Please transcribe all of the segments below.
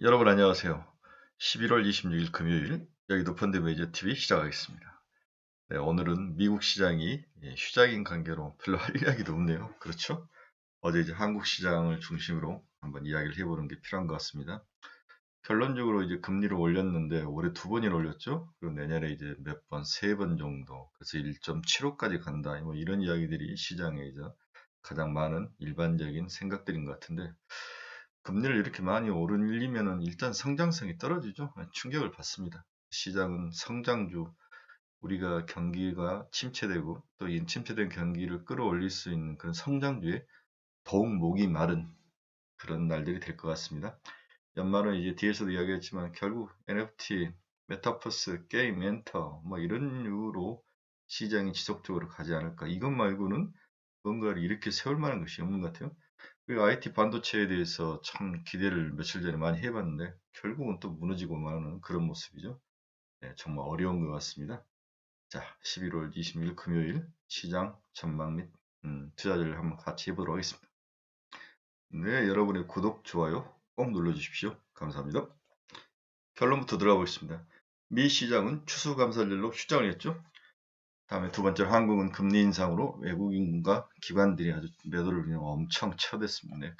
여러분 안녕하세요. 11월 26일 금요일 여기도 펀드메이저 TV 시작하겠습니다. 네, 오늘은 미국 시장이 예, 휴장인 관계로 별로 할 이야기도 없네요. 그렇죠? 어제 이제 한국 시장을 중심으로 한번 이야기를 해보는 게 필요한 것 같습니다. 결론적으로 이제 금리를 올렸는데 올해 두 번이나 올렸죠. 그리고 내년에 이제 몇 번, 세 번 정도, 그래서 1.75까지 간다. 뭐 이런 이야기들이 시장에 이제 가장 많은 일반적인 생각들인 것 같은데 금리를 이렇게 많이 오르려면은 일단 성장성이 떨어지죠. 네, 충격을 받습니다. 시장은 성장주, 우리가 경기가 침체되고 또 이 침체된 경기를 끌어올릴 수 있는 그런 성장주에 더욱 목이 마른 그런 날들이 될 것 같습니다. 연말은 이제 뒤에서도 이야기했지만 결국 NFT, 메타버스, 게임, 엔터 뭐 이런 이유로 시장이 지속적으로 가지 않을까. 이것 말고는 뭔가를 이렇게 세울 만한 것이 없는 것 같아요. 그리고 IT 반도체에 대해서 참 기대를 며칠 전에 많이 해봤는데 결국은 또 무너지고 마는 그런 모습이죠. 네, 정말 어려운 것 같습니다. 자, 11월 26일 금요일 시장 전망 및 음, 투자자를 한번 같이 해보도록 하겠습니다. 네, 여러분의 구독, 좋아요 꼭 눌러주십시오. 감사합니다. 결론부터 들어가 보겠습니다. 미 시장은 추수감사절로 휴장을 했죠. 다음에 두 번째로 한국은 금리 인상으로 외국인과 기관들이 아주 매도를 그냥 엄청 쳐댔습니다. 네.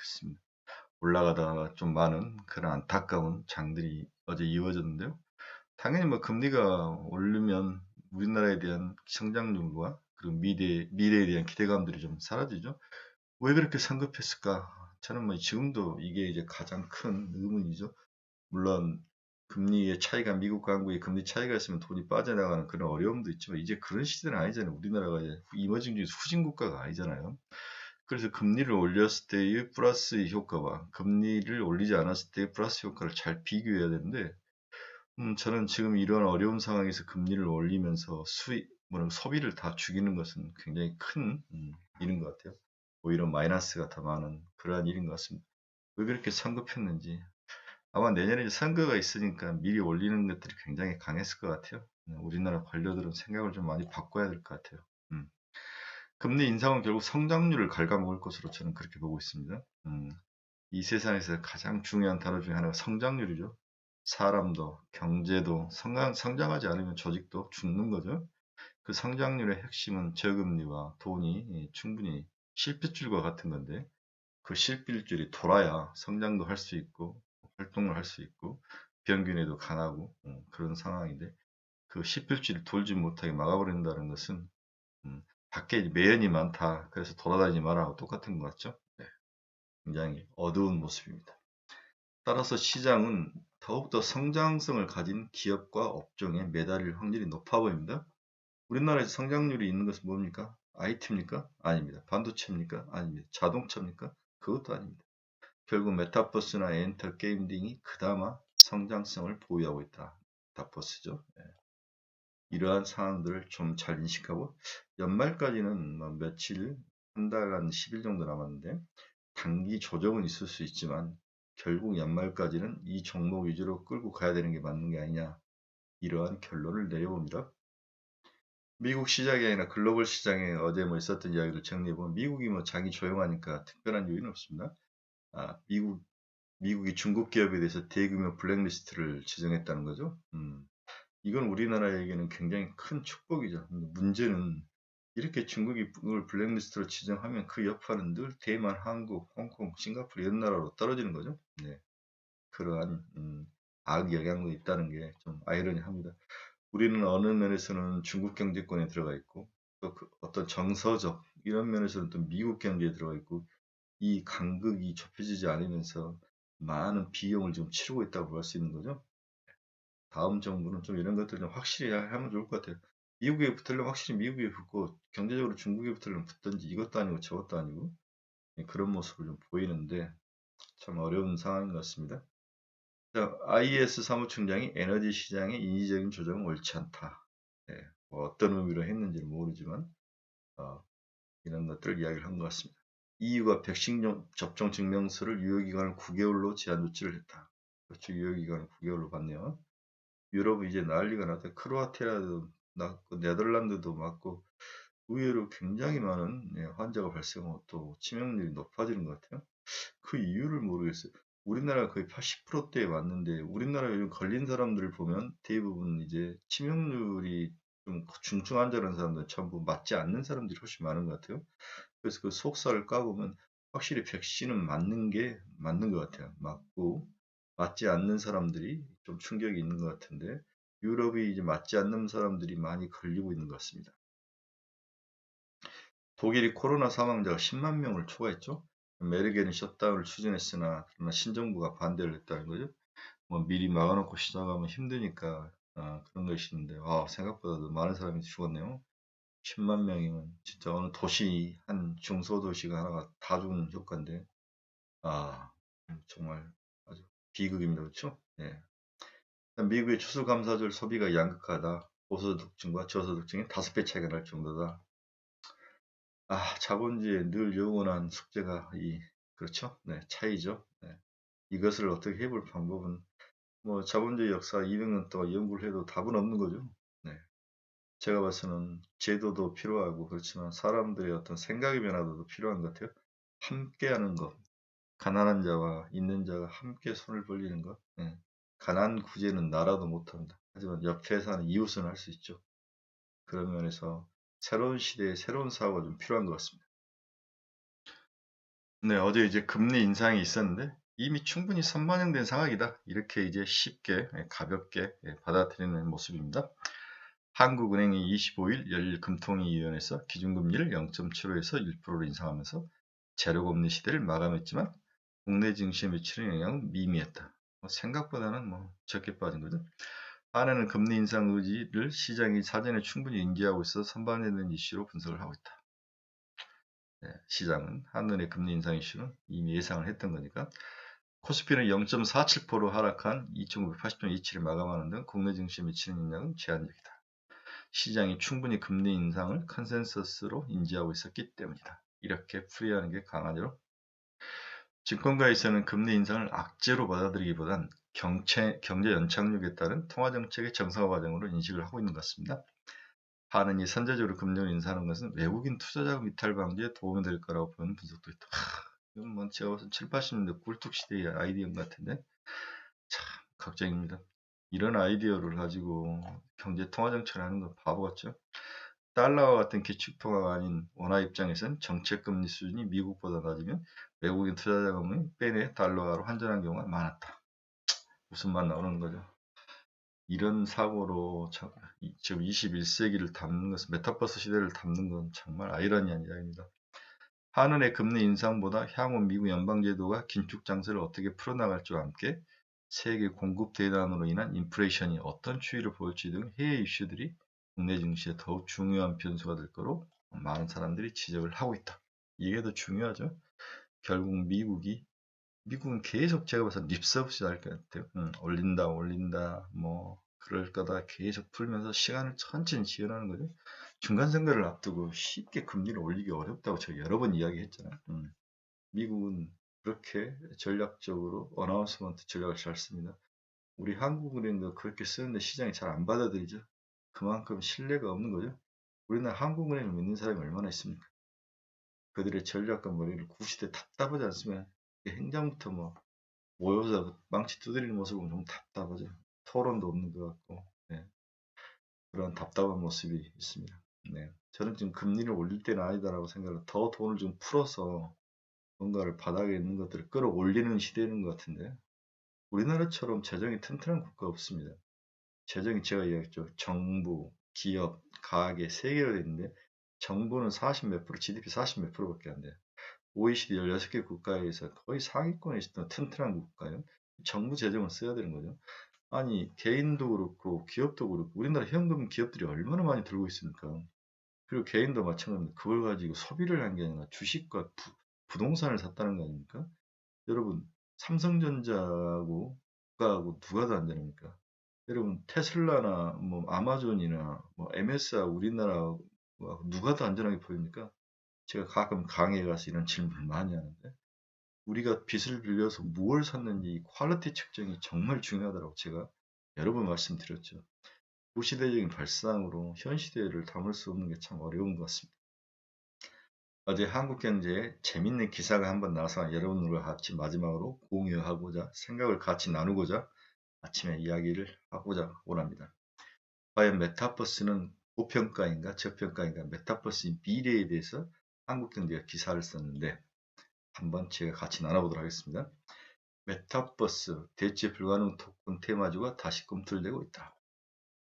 올라가다가 좀 많은 그런 안타까운 장들이 어제 이어졌는데요. 당연히 뭐 금리가 오르면 우리나라에 대한 성장률과 그리고 미래, 미래에 대한 기대감들이 좀 사라지죠. 왜 그렇게 성급했을까? 저는 뭐 지금도 이게 이제 가장 큰 의문이죠. 물론 금리의 차이가 미국과 한국의 금리 차이가 있으면 돈이 빠져나가는 그런 어려움도 있지만 이제 그런 시대는 아니잖아요. 우리나라가 이제 이머징 중에서 후진 국가가 아니잖아요. 그래서 금리를 올렸을 때의 플러스 효과와 금리를 올리지 않았을 때의 플러스 효과를 잘 비교해야 되는데 음, 저는 지금 이러한 어려운 상황에서 금리를 올리면서 수입, 뭐 소비를 다 죽이는 것은 굉장히 큰 음, 일인 것 같아요. 오히려 마이너스가 더 많은 그러한 일인 것 같습니다. 왜 그렇게 성급했는지 아마 내년에 선거가 있으니까 미리 올리는 것들이 굉장히 강했을 것 같아요. 네, 우리나라 관료들은 생각을 좀 많이 바꿔야 될 것 같아요. 음. 금리 인상은 결국 성장률을 갉아먹을 것으로 저는 그렇게 보고 있습니다. 음. 이 세상에서 가장 중요한 단어 중에 하나가 성장률이죠. 사람도 경제도 성장, 성장하지 않으면 조직도 죽는 거죠. 그 성장률의 핵심은 저금리와 돈이 충분히 실핏줄과 같은 건데 그 실핏줄이 돌아야 성장도 할 수 있고 활동을 할 수 있고 병균에도 강하고 음, 그런 상황인데 그 십필지를 돌지 못하게 막아버린다는 것은 음, 밖에 매연이 많다. 그래서 돌아다니지 마라고 똑같은 것 같죠? 네. 굉장히 어두운 모습입니다. 따라서 시장은 더욱더 성장성을 가진 기업과 업종에 매달릴 확률이 높아 보입니다. 우리나라에서 성장률이 있는 것은 뭡니까? IT입니까? 아닙니다. 반도체입니까? 아닙니다. 자동차입니까? 그것도 아닙니다. 결국 메타버스나 엔터 게임 등이 그나마 성장성을 보유하고 있다. 메타버스죠. 네. 이러한 상황들을 좀 잘 인식하고 연말까지는 뭐 며칠, 한 달, 한 10일 정도 남았는데 단기 조정은 있을 수 있지만 결국 연말까지는 이 종목 위주로 끌고 가야 되는 게 맞는 게 아니냐 이러한 결론을 내려봅니다. 미국 시장이 아니라 글로벌 시장에 어제 뭐 있었던 이야기를 정리해보면 미국이 뭐 장이 조용하니까 특별한 요인은 없습니다. 아, 미국, 미국이 중국 기업에 대해서 대규모 블랙리스트를 지정했다는 거죠. 음, 이건 우리나라에게는 굉장히 큰 축복이죠. 문제는 이렇게 중국이 블랙리스트로 지정하면 그 여파는 늘 대만, 한국, 홍콩, 싱가포르 이런 나라로 떨어지는 거죠. 네. 그러한 음, 악 영향도 있다는 게 좀 아이러니합니다. 우리는 어느 면에서는 중국 경제권에 들어가 있고 또 그 어떤 정서적 이런 면에서는 또 미국 경제에 들어가 있고 이 간극이 좁혀지지 않으면서 많은 비용을 좀 치르고 있다고 볼수 있는 거죠. 다음 정부는 좀 이런 것들 좀 확실히 하면 좋을 것 같아요. 미국에 붙으려면 확실히 미국에 붙고 경제적으로 중국에 붙으려면 붙든지 이것도 아니고 저것도 아니고 예, 그런 모습을 좀 보이는데 참 어려운 상황인 것 같습니다. 자, IS 사무총장이 에너지 시장의 인위적인 조정은 옳지 않다. 네, 뭐 어떤 의미로 했는지는 모르지만 어, 이런 것들 이야기를 한 것 같습니다. EU가 백신 접종 증명서를 유효기간을 9개월로 제한 조치를 했다. 그렇죠. 유효기간을 9개월로 받네요. 유럽은 이제 난리가 났다. 크로아티아도 났고 네덜란드도 맞고 의외로 굉장히 많은 예, 환자가 발생하고 또 치명률이 높아지는 것 같아요. 그 이유를 모르겠어요. 우리나라가 거의 80%대에 왔는데 우리나라 요즘 걸린 사람들을 보면 대부분 이제 치명률이 좀 중증 환자라는 사람들 전부 맞지 않는 사람들이 훨씬 많은 것 같아요. 그래서 그 속살을 까보면 확실히 백신은 맞는 게 맞는 것 같아요. 맞고 맞지 않는 사람들이 좀 충격이 있는 것 같은데 유럽이 이제 맞지 않는 사람들이 많이 걸리고 있는 것 같습니다. 독일이 코로나 사망자가 10만 명을 초과했죠. 메르게는 셧다운을 추진했으나 그러나 신정부가 반대를 했다는 거죠. 뭐 미리 막아놓고 시작하면 힘드니까 아, 그런 것이 있는데 아, 생각보다 도 많은 사람이 죽었네요. 10만 명이면 진짜 어느 도시 한 중소도시가 하나가 다 죽는 효과인데 아 정말 아주 비극입니다 그렇죠? 예. 미국의 추수감사절 소비가 양극화다 고소득층과 저소득층이 다섯 배 차이가 날 정도다 아 자본주의에 늘 영원한 숙제가 이 그렇죠? 네 차이죠 네. 이것을 어떻게 해볼 방법은 뭐 자본주의 역사 200년 동안 연구를 해도 답은 없는 거죠 네. 제가 봐서는 제도도 필요하고 그렇지만 사람들의 어떤 생각의 변화도 필요한 것 같아요. 함께하는 것, 가난한 자와 있는 자가 함께 손을 벌리는 것. 예. 가난 구제는 나라도 못합니다. 하지만 옆에 사는 이웃은 할 수 있죠. 그런 면에서 새로운 시대에 새로운 사고가 좀 필요한 것 같습니다. 네, 어제 이제 금리 인상이 있었는데 이미 충분히 선반영된 상황이다. 이렇게 이제 쉽게 예, 가볍게 예, 받아들이는 모습입니다. 한국은행이 25일 열일금통위원회에서 기준금리를 0.75에서 1%로 인상하면서 재료금리 시대를 마감했지만 국내 증시에 미치는 영향은 미미했다. 뭐 생각보다는 뭐 적게 빠진 거죠. 한해는 금리 인상 의지를 시장이 사전에 충분히 인지하고 있어 선반되는 이슈로 분석을 하고 있다. 네, 시장은 한은의 금리 인상 이슈는 이미 예상을 했던 거니까 코스피는 0.47%로 하락한 2,980.27을 마감하는 등 국내 증시에 미치는 영향은 제한적이다. 시장이 충분히 금리 인상을 컨센서스로 인지하고 있었기 때문이다. 이렇게 풀이하는 게 강하죠. 증권가에서는 금리 인상을 악재로 받아들이기보단 경제, 경제 연착륙에 따른 통화정책의 정상화 과정으로 인식을 하고 있는 것 같습니다. 하는 이 선제적으로 금리를 인상하는 것은 외국인 투자자금 이탈 방지에 도움이 될 거라고 보는 분석도 있다. 하, 이건 뭐 제가 봐서 7, 80년대 꿀뚝 시대의 아이디어 같은데 참 걱정입니다. 이런 아이디어를 가지고 경제 통화 정책을 하는 건 바보 같죠? 달러와 같은 기축 통화가 아닌 원화 입장에선 정책 금리 수준이 미국보다 낮으면 외국인 투자 자금이 빼내 달러화로 환전한 경우가 많았다. 무슨 말 나오는 거죠? 이런 사고로 참, 지금 21세기를 담는 것은 메타버스 시대를 담는 건 정말 아이러니한 이야기입니다. 한은의 금리 인상보다 향후 미국 연방제도가 긴축 장세를 어떻게 풀어나갈 줄 함께 세계 공급 대단으로 인한 인플레이션이 어떤 추이를 보일지 등 해외 이슈들이 국내 증시에 더욱 중요한 변수가 될 거로 많은 사람들이 지적을 하고 있다. 이게 더 중요하죠. 결국 미국이 미국은 계속 제가 봐서 립서비스 할것 같아요. 응, 올린다 올린다 뭐 그럴 거다 계속 풀면서 시간을 천천히 지연하는 거죠. 중간 선거를 앞두고 쉽게 금리를 올리기 어렵다고 제가 여러 번 이야기했잖아요. 응. 미국은 그렇게 전략적으로 어나운스먼트 전략을 잘 씁니다. 우리 한국은행도 그렇게 쓰는데 시장이 잘 안 받아들이죠. 그만큼 신뢰가 없는 거죠. 우리나라 한국은행을 믿는 사람이 얼마나 있습니까? 그들의 전략과 머리를 구시대 답답하지 않으면 행정부터 뭐 모여서 망치 두드리는 모습을 보면 좀 답답하죠. 토론도 없는 것 같고 네. 그런 답답한 모습이 있습니다. 네. 저는 지금 금리를 올릴 때는 아니다라고 생각을 더 돈을 좀 풀어서 뭔가를 바닥에 있는 것들을 끌어올리는 시대인 것 같은데 우리나라처럼 재정이 튼튼한 국가 없습니다. 재정이 제가 이야기했죠. 정부, 기업, 가계 세 개로 되어 있는데 정부는 40 몇 프로, GDP 40 몇 프로밖에 안 돼요. OECD 16개 국가에서 거의 상위권에 있던 튼튼한 국가예요. 정부 재정을 써야 되는 거죠. 아니 개인도 그렇고 기업도 그렇고 우리나라 현금 기업들이 얼마나 많이 들고 있습니까? 그리고 개인도 마찬가지입니다. 그걸 가지고 소비를 한 게 아니라 주식과 부, 부동산을 샀다는 거 아닙니까? 여러분 삼성전자하고 국가하고 누가 더 안되니까 여러분 테슬라나 뭐 아마존이나 뭐 MS와 우리나라 누가 더 안전하게 보입니까? 제가 가끔 강의에 가서 이런 질문을 많이 하는데 우리가 빚을 빌려서 무엇을 샀는지 퀄리티 측정이 정말 중요하다고 제가 여러 번 말씀드렸죠. 구시대적인 발상으로 현 시대를 담을 수 없는 게 참 어려운 것 같습니다. 어제 한국경제에 재밌는 기사가 한번 나와서 여러분들과 같이 마지막으로 공유하고자 생각을 같이 나누고자 아침에 이야기를 하고자 원합니다. 과연 메타버스는 고평가인가 저평가인가 메타버스의 미래에 대해서 한국경제가 기사를 썼는데 한번 제가 같이 나눠보도록 하겠습니다. 메타버스 대체 불가능 토큰 테마주가 다시 꿈틀대고 있다.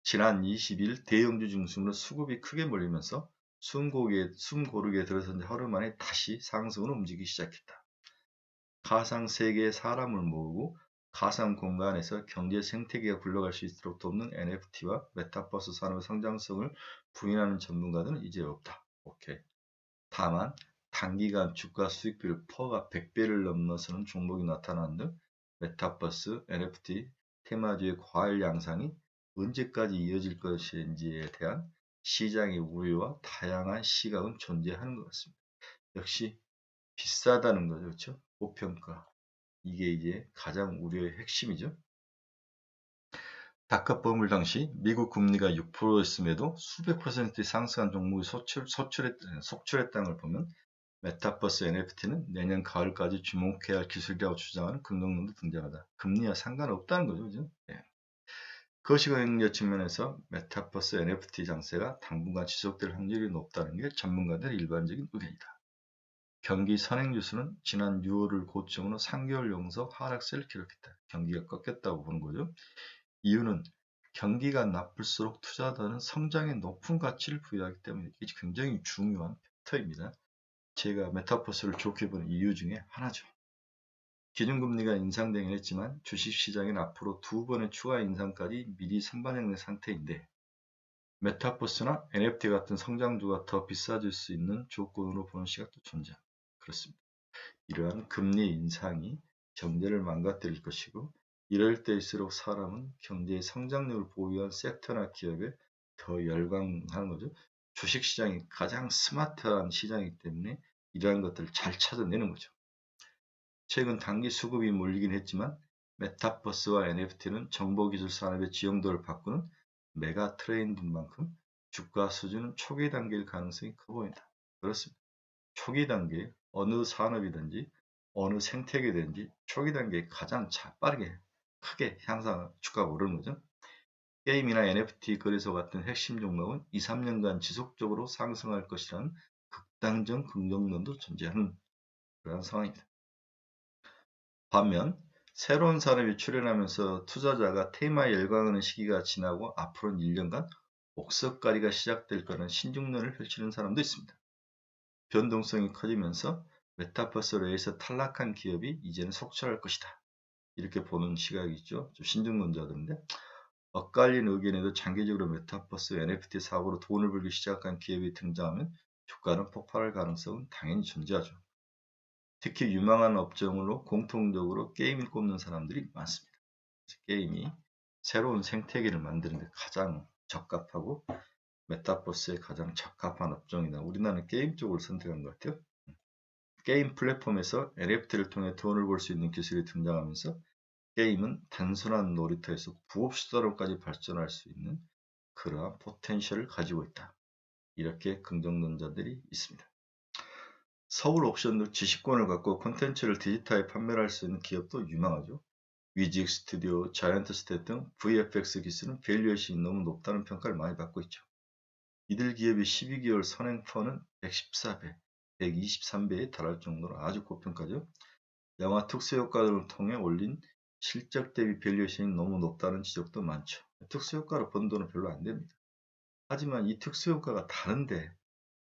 지난 20일 대형주 중심으로 수급이 크게 몰리면서 숨고르게, 숨고르게 들어선 하루 만에 다시 상승으로 움직이기 시작했다. 가상 세계의 사람을 모으고 가상 공간에서 경제 생태계가 굴러갈 수 있도록 돕는 NFT와 메타버스 산업의 성장성을 부인하는 전문가들은 이제 없다. 오케이. 다만 단기간 주가 수익비를 퍼가 100배를 넘어서는 종목이 나타나는 등 메타버스, NFT, 테마주의 과일 양상이 언제까지 이어질 것인지에 대한 시장의 우려와 다양한 시각은 존재하는 것 같습니다. 역시 비싸다는 거죠. 그렇죠? 고평가. 이게 이제 가장 우려의 핵심이죠. 다카 버물 당시 미국 금리가 6%였음에도 수백 퍼센트 상승한 종목이 소출, 소출했, 속출했다는 걸 보면 메타버스 NFT는 내년 가을까지 주목해야 할 기술이라고 주장하는 금융론도 등장하다. 금리와 상관없다는 거죠. 그죠? 네. 거시경제 측면에서 메타버스 NFT 장세가 당분간 지속될 확률이 높다는 게 전문가들의 일반적인 의견이다. 경기 선행 지수는 지난 6월을 고점으로 3개월 연속 하락세를 기록했다. 경기가 꺾였다고 보는 거죠. 이유는 경기가 나쁠수록 투자자는 성장에 높은 가치를 부여하기 때문에 이게 굉장히 중요한 팩터입니다. 제가 메타버스를 좋게 보는 이유 중에 하나죠. 기준금리가 인상되긴 했지만 주식시장은 앞으로 두 번의 추가 인상까지 미리 선반영된 상태인데 메타버스나 NFT 같은 성장주가 더 비싸질 수 있는 조건으로 보는 시각도 존재합니다. 그렇습니다. 이러한 금리 인상이 경제를 망가뜨릴 것이고 이럴 때일수록 사람은 경제의 성장력을 보유한 섹터나 기업에 더 열광하는 거죠. 주식시장이 가장 스마트한 시장이기 때문에 이러한 것들을 잘 찾아내는 거죠. 최근 단기 수급이 몰리긴 했지만 메타버스와 NFT는 정보기술 산업의 지형도를 바꾸는 메가 트렌드인 만큼 주가 수준은 초기 단계일 가능성이 커 보인다. 그렇습니다. 초기 단계 어느 산업이든지 어느 생태계든지 초기 단계에 가장 빠르게 크게 향상 주가가 오르는 거죠. 게임이나 NFT 거래소 같은 핵심 종목은 2, 3년간 지속적으로 상승할 것이라는 극단적 긍정론도 존재하는 그런 상황입니다. 반면 새로운 산업이 출현하면서 투자자가 테마에 열광하는 시기가 지나고 앞으로는 1년간 옥석가리가 시작될 거라는 신중론을 펼치는 사람도 있습니다. 변동성이 커지면서 메타버스로 해서 탈락한 기업이 이제는 속출할 것이다. 이렇게 보는 시각이 있죠. 좀 신중론자들인데 엇갈린 의견에도 장기적으로 메타버스 NFT 사업으로 돈을 벌기 시작한 기업이 등장하면 주가는 폭발할 가능성은 당연히 존재하죠. 특히 유망한 업종으로 공통적으로 게임을 꼽는 사람들이 많습니다. 게임이 새로운 생태계를 만드는 데 가장 적합하고 메타버스에 가장 적합한 업종이다. 우리나라는 게임 쪽을 선택한 것 같아요. 게임 플랫폼에서 NFT를 통해 돈을 벌 수 있는 기술이 등장하면서 게임은 단순한 놀이터에서 부업 수단으로까지 발전할 수 있는 그러한 포텐셜을 가지고 있다. 이렇게 긍정론자들이 있습니다. 서울 옵션도 지식권을 갖고 콘텐츠를 디지털에 판매할 수 있는 기업도 유망하죠. 위직 스튜디오, 자이언트 스탯 등 VFX 기술은 밸류에이션이 너무 높다는 평가를 많이 받고 있죠. 이들 기업의 12개월 선행펀은 114배, 123배에 달할 정도로 아주 고평가죠. 영화 특수효과들을 통해 올린 실적 대비 밸류에이션이 너무 높다는 지적도 많죠. 특수효과로 번 돈은 별로 안 됩니다. 하지만 이 특수효과가 다른데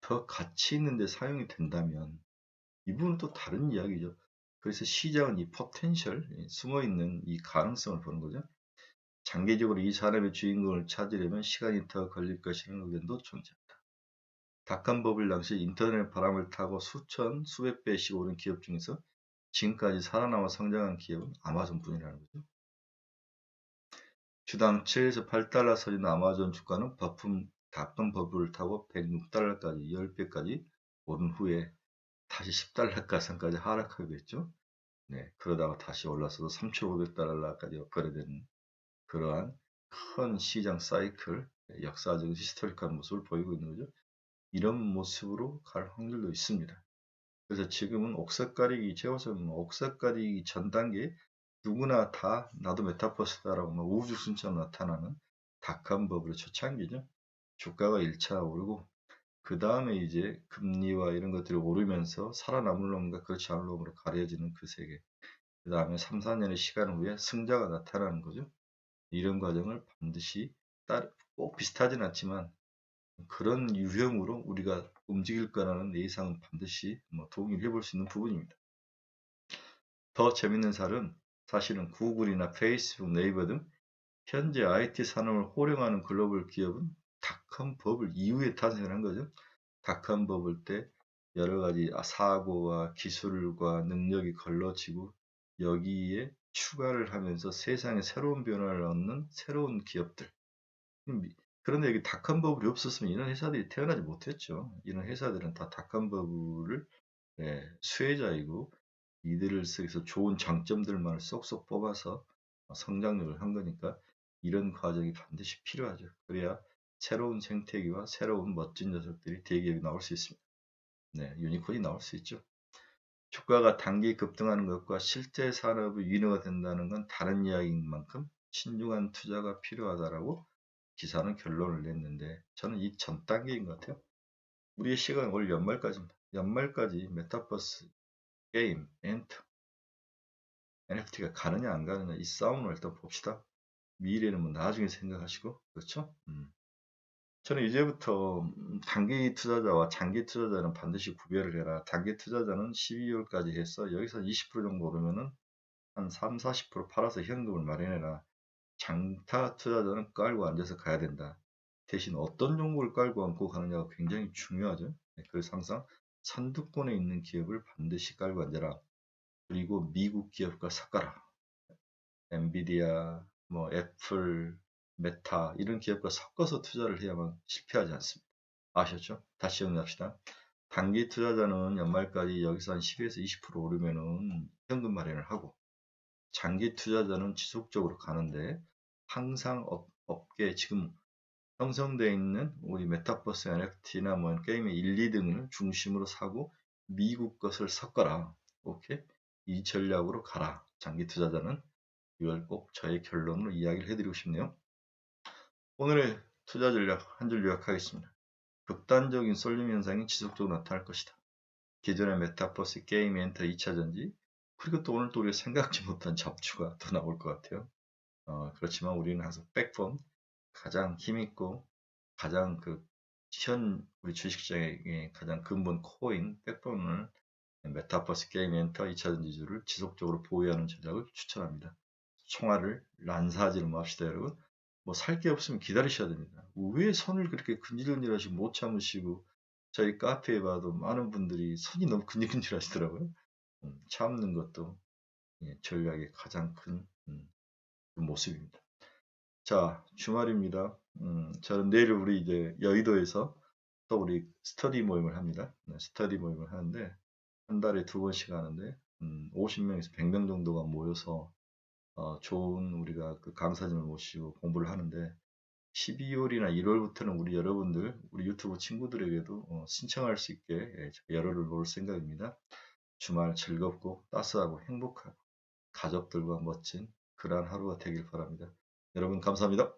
더 가치 있는데 사용이 된다면 이분은 또 다른 이야기죠. 그래서 시장은 이 포텐셜, 숨어 있는 이 가능성을 보는 거죠. 장기적으로 이 사람의 주인공을 찾으려면 시간이 더 걸릴 것이라는 의견도 존재한다. 닷컴 버블 당시 인터넷 바람을 타고 수천, 수백 배씩 오른 기업 중에서 지금까지 살아남아 성장한 기업은 아마존뿐이라는 거죠. 주당 7에서 8달러 서리는 아마존 주가는 버품 닷컴 버블을 타고 106달러까지 10배까지 오른 후에 다시 10달러가선까지 하락하겠죠. 네, 그러다가 다시 올라서도 3,500달러까지 업그레이드되는 그러한 큰 시장 사이클, 역사적인 히스토리컬 모습을 보이고 있는 거죠. 이런 모습으로 갈 확률도 있습니다. 그래서 지금은 옥석 가리기, 제가 봐서는 뭐 옥석 가리기 전 단계 누구나 다 나도 메타버스다라고 막 우주순처럼 나타나는 닥한 법으로 초창기죠. 주가가 1차 오르고 그 다음에 이제 금리와 이런 것들이 오르면서 살아남을 놈과 그렇지 않을 놈으로 가려지는 그 세계. 그 다음에 3, 4년의 시간 후에 승자가 나타나는 거죠. 이런 과정을 반드시 따, 꼭 비슷하진 않지만 그런 유형으로 우리가 움직일 거라는 예상은 반드시 뭐 동의를 해볼 수 있는 부분입니다. 더 재밌는 사실은 사실은 구글이나 페이스북, 네이버 등 현재 IT 산업을 호령하는 글로벌 기업은 닷컴 버블 이후에 탄생한 거죠. 닷컴 버블 때 여러 가지 사고와 기술과 능력이 걸러지고 여기에 추가를 하면서 세상에 새로운 변화를 얻는 새로운 기업들. 그런데 여기 닷컴 버블이 없었으면 이런 회사들이 태어나지 못했죠. 이런 회사들은 다 닷컴 버블을 예, 수혜자이고 이들을 쓰기서 좋은 장점들만 쏙쏙 뽑아서 성장력을 한 거니까 이런 과정이 반드시 필요하죠. 그래야 새로운 생태계와 새로운 멋진 녀석들이 대기업이 나올 수 있습니다. 네, 유니콘이 나올 수 있죠. 주가가 단기 급등하는 것과 실제 산업의 위너가 된다는 건 다른 이야기인 만큼 신중한 투자가 필요하다라고 기사는 결론을 냈는데 저는 이 전 단계인 것 같아요. 우리의 시간은 올 연말까지입니다. 연말까지 메타버스, 게임, 엔터, NFT가 가느냐 안 가느냐 이 싸움을 일단 봅시다. 미래는 뭐 나중에 생각하시고 그렇죠? 음. 저는 이제부터 음, 단기 투자자와 장기 투자자는 반드시 구별을 해라. 단기 투자자는 12월까지 해서 여기서 20% 정도 오르면은 한 3, 40% 팔아서 현금을 마련해라. 장타 투자자는 깔고 앉아서 가야 된다. 대신 어떤 종목을 깔고 앉고 가느냐가 굉장히 중요하죠. 네, 그래서 항상 선두권에 있는 기업을 반드시 깔고 앉아라. 그리고 미국 기업과 섞어라. 엔비디아, 뭐 애플, 메타 이런 기업과 섞어서 투자를 해야만 실패하지 않습니다. 아셨죠? 다시 정리합시다. 단기 투자자는 연말까지 여기서 한 10에서 20% 오르면은 현금 마련을 하고 장기 투자자는 지속적으로 가는데 항상 업, 업계 지금 형성되어 있는 우리 메타버스 NFT나 뭐 게임의 1, 2등을 중심으로 사고 미국 것을 섞어라. 오케이? 이 전략으로 가라. 장기 투자자는 이걸 꼭 저의 결론으로 이야기를 해드리고 싶네요. 오늘의 투자 전략 한 줄 요약하겠습니다. 극단적인 쏠림 현상이 지속적으로 나타날 것이다. 기존의 메타버스 게임 엔터 2차 전지 그리고 또 오늘 또 우리가 생각지 못한 잡주가 더 나올 것 같아요. 어, 그렇지만 우리는 항상 백폰 가장 힘있고 가장 그 현 우리 주식시장의 가장 근본 코어인 백폰을 메타버스 게임 엔터 2차 전지주를 지속적으로 보유하는 전략을 추천합니다. 총알을 난사하지는 맙시다 여러분. 뭐 살 게 없으면 기다리셔야 됩니다. 왜 손을 그렇게 근질근질하시고 못 참으시고 저희 카페에 봐도 많은 분들이 손이 너무 근질근질 하시더라고요. 음, 참는 것도 예, 전략의 가장 큰 음, 그 모습입니다. 자, 주말입니다. 음, 저는 내일 우리 이제 여의도에서 또 우리 스터디 모임을 합니다. 네, 스터디 모임을 하는데 한 달에 두 번씩 하는데 음, 50명에서 100명 정도가 모여서 어, 좋은 우리가 그 강사님을 모시고 공부를 하는데 12월이나 1월부터는 우리 여러분들, 우리 유튜브 친구들에게도 어, 신청할 수 있게 예, 열어를 놓을 생각입니다. 주말 즐겁고 따스하고 행복하고 가족들과 멋진 그러한 하루가 되길 바랍니다. 여러분 감사합니다.